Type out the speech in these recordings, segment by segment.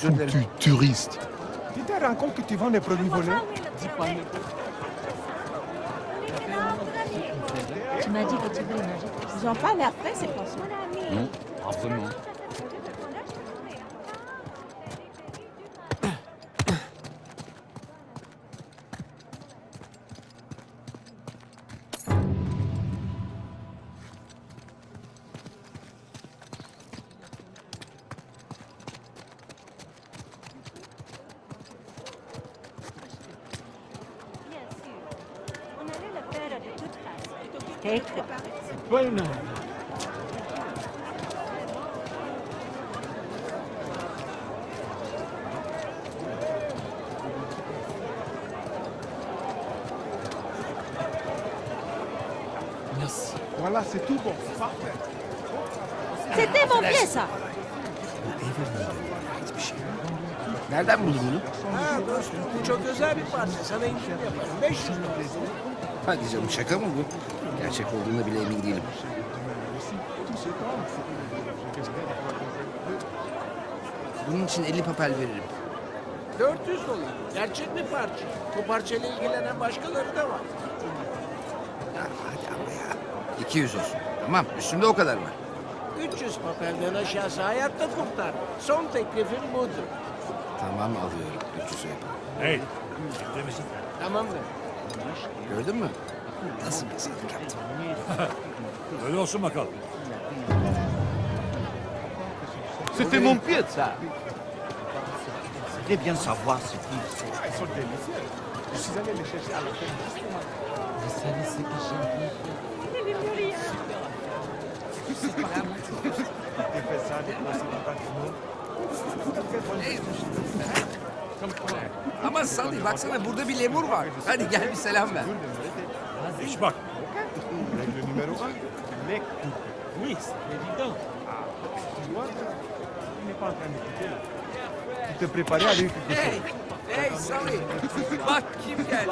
Özür dilerim. Tu touriste. Tu te rends compte que tu vends des produits volés Tu m'as dit que tu voulais manger. Ils ont pas l'air frais, ces poissons. Non, pas vraiment. Bueno. Merci. Voilà, c'est tout bon. Parfait. C'était mon pied, ça Nereden buldun bunu? Ha dostum bu çok özel bir parça. Sana indirim yaparım. 500 lira. Hadi canım şaka mı bu? Gerçek olduğuna bile emin değilim. Bunun için 50 papel veririm. 400 dolar. Gerçek bir parça. Bu parçayla ilgilenen başkaları da var. Ya hadi ama ya. 200 olsun. Tamam üstümde o kadar var. 300 papelden aşağısı hayatta kurtar. Son teklifim budur. Tamam alıyorum 300'e. Hey, ciddi misin? Tamamdır. Gördün mü? Nasıl pazarlık yaptım? Öyle olsun bakalım. C'était mon pied, ça. J'aimerais bien savoir ce qu'ils sont. Ah, ils sont délicieux. Je suis allé les chercher à l'hôtel. Vous savez ce que j'aime Tu fais ça, des procédures pas Ama Salih baksana burada bir lemur var. Hadi gel bir selam ver. İş bak. Règle numéro 1, lait tout. Oui, c'est évident. Tu vois, tu n'es pas en train d'écouter là. Tu te préparais à chose. Hey, hey Salih. Bak kim geldi.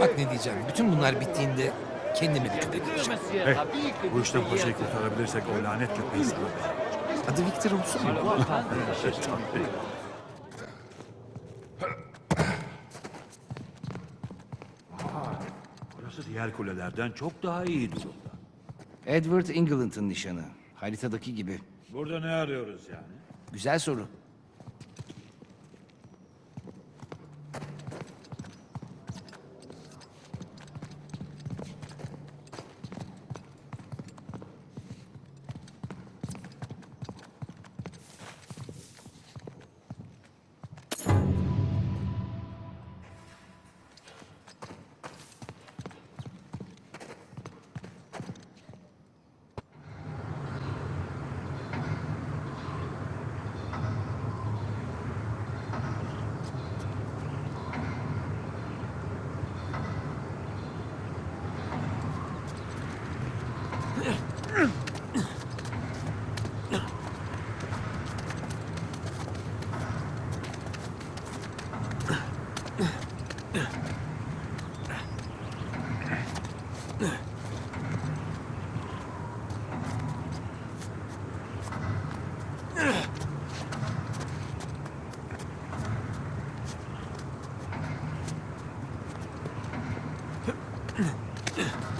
Bak ne diyeceğim. Bütün bunlar bittiğinde kendime köpek alacağım. Hey, bu işten paçayı kurtarabilirsek o lanet köpeği sana. Adı Victor olsun mu? Diğer kulelerden çok daha iyi durumda. Edward England'ın nişanı. Haritadaki gibi. Burada ne arıyoruz yani? Güzel soru. えっ?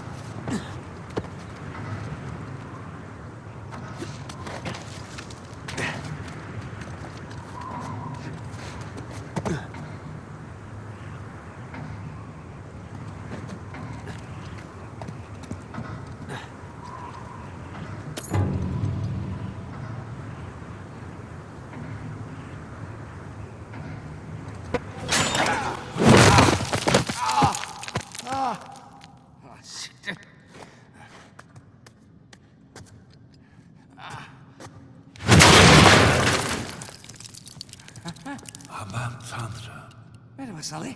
Aman tanrım. Merhaba Salih.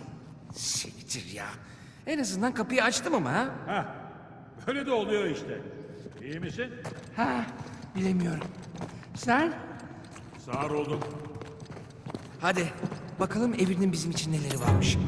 Siktir ya. En azından kapıyı açtım ama ha. Heh, böyle de oluyor işte. İyi misin? Ha, bilemiyorum. Sen? Sağır oldum. Hadi bakalım evinin bizim için neleri varmış.